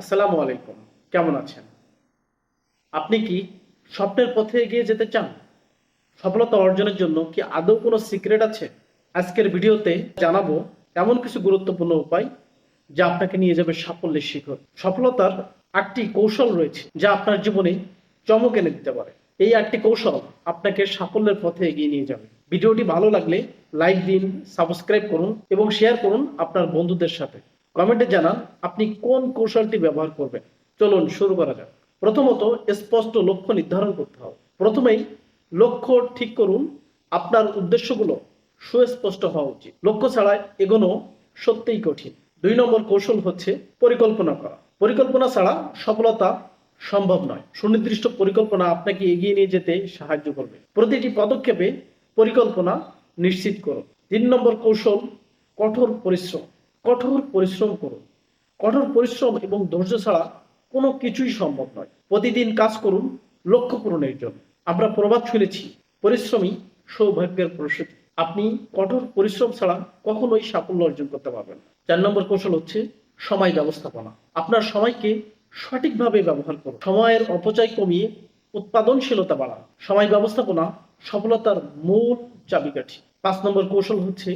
আসসালামু আলাইকুম। কেমন আছেন? আপনি কি স্বপ্নের পথে এগিয়ে যেতে চান? সফলতা অর্জনের জন্য কি আদৌ কোনো সিক্রেট আছে? আজকের ভিডিওতে জানাব এমন কিছু গুরুত্বপূর্ণ উপায় যা আপনাকে নিয়ে যাবে সাফল্যের শিখর। সফলতার আটটি কৌশল রয়েছে যা আপনার জীবনে চমক এনে দিতে পারে। এই আটটি কৌশল আপনাকে সাফল্যের পথে এগিয়ে নিয়ে যাবে। ভিডিওটি ভালো লাগলে লাইক দিন, সাবস্ক্রাইব করুন এবং শেয়ার করুন আপনার বন্ধুদের সাথে। কমেন্টে জানান আপনি কোন কৌশলটি ব্যবহার করবেন। চলুন শুরু করা যাক। প্রথমত স্পষ্ট লক্ষ্য নির্ধারণ করতে হবে। প্রথমেই লক্ষ্য ঠিক করুন, আপনার উদ্দেশ্যগুলো সুস্পষ্ট হওয়া উচিত। লক্ষ্য ছাড়া এগোনো সত্যিই কঠিন। দুই নম্বর কৌশল হচ্ছে পরিকল্পনা করা। পরিকল্পনা ছাড়া সফলতা সম্ভব নয়। সুনির্দিষ্ট পরিকল্পনা আপনাকে এগিয়ে নিয়ে যেতে সাহায্য করবে। প্রতিটি পদক্ষেপে পরিকল্পনা নিশ্চিত করুন। তিন নম্বর কৌশল, কঠোর পরিশ্রম। কঠোর পরিশ্রম করুন কঠোর পরিশ্রম এবং ধৈর্য ছাড়া কোনো কিছুই সম্ভব নয়। প্রতিদিন কাজ করুন, লক্ষ্য পূরণের জন্য। আমরা প্রবাদ শুনেছি পরিশ্রমী সৌভাগ্যের প্রসূতি। আপনি কঠোর পরিশ্রম ছাড়া কখনোই সাফল্য অর্জন করতে পারবেন চার নম্বর কৌশল হচ্ছে সময় ব্যবস্থাপনা। আপনার সময়কে সঠিকভাবে ব্যবহার করুন। সময়ের অপচয় কমিয়ে উৎপাদনশীলতা বাড়ান। সময় ব্যবস্থাপনা সফলতার মূল চাবিকাঠি। পাঁচ নম্বর কৌশল হচ্ছে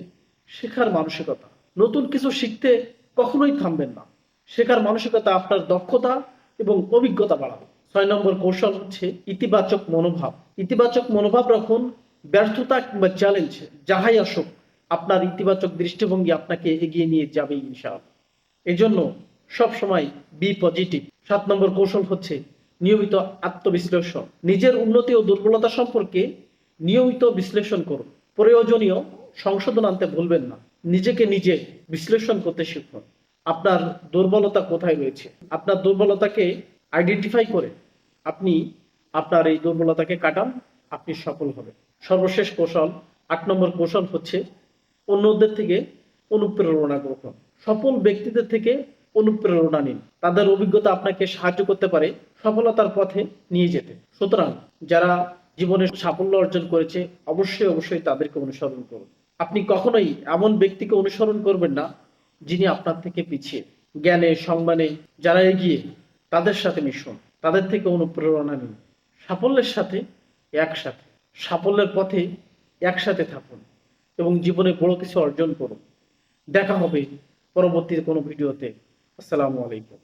শেখার মানসিকতা। নতুন কিছু শিখতে কখনোই থামবেন না। শেখার মানসিকতা আপনার দক্ষতা এবং অভিজ্ঞতা বাড়াবে। ছয় নম্বর কৌশল হচ্ছে ইতিবাচক মনোভাব। ইতিবাচক মনোভাব রাখুন, ব্যর্থতা কিংবা চ্যালেঞ্জ যাহাই আসুক, আপনার ইতিবাচক দৃষ্টিভঙ্গি আপনাকে এগিয়ে নিয়ে যাবে ইনশাআল্লাহ। এজন্য সব সময় বি পজিটিভ সাত নম্বর কৌশল হচ্ছে নিয়মিত আত্মবিশ্লেষণ। নিজের উন্নতি ও দুর্বলতা সম্পর্কে নিয়মিত বিশ্লেষণ করুন। প্রয়োজনীয় সংশোধন আনতে ভুলবেন না। নিজেকে নিজে বিশ্লেষণ করতে শিখুন। আপনার দুর্বলতা কোথায় রয়েছে? আপনার দুর্বলতাকে আইডেন্টিফাই করে আপনি আপনার এই দুর্বলতাকে কাটান, আপনি সফল হবেন। সর্বশেষ কৌশল, আট নম্বর কৌশল হচ্ছে অন্যদের থেকে অনুপ্রেরণা গ্রহণ। সফল ব্যক্তিদের থেকে অনুপ্রেরণা নিন। তাদের অভিজ্ঞতা আপনাকে সাহায্য করতে পারে সফলতার পথে নিয়ে যেতে। সুতরাং যারা জীবনে সাফল্য অর্জন করেছে, অবশ্যই অবশ্যই তাদেরকে অনুসরণ করুন। আপনি কখনোই এমন ব্যক্তিকে অনুসরণ করবেন না যিনি আপনার থেকে পিছিয়ে। জ্ঞানে, সম্মানে যারা এগিয়ে তাদের সাথে মিশুন। তাদের থেকে অনুপ্রেরণা নিন। সাফল্যের সাথে একসাথে। সাফল্যের পথে একসাথে থাকুন এবং জীবনে বড় কিছু অর্জন করুন। দেখা হবে পরবর্তী কোনো ভিডিওতে। আসসালামু আলাইকুম।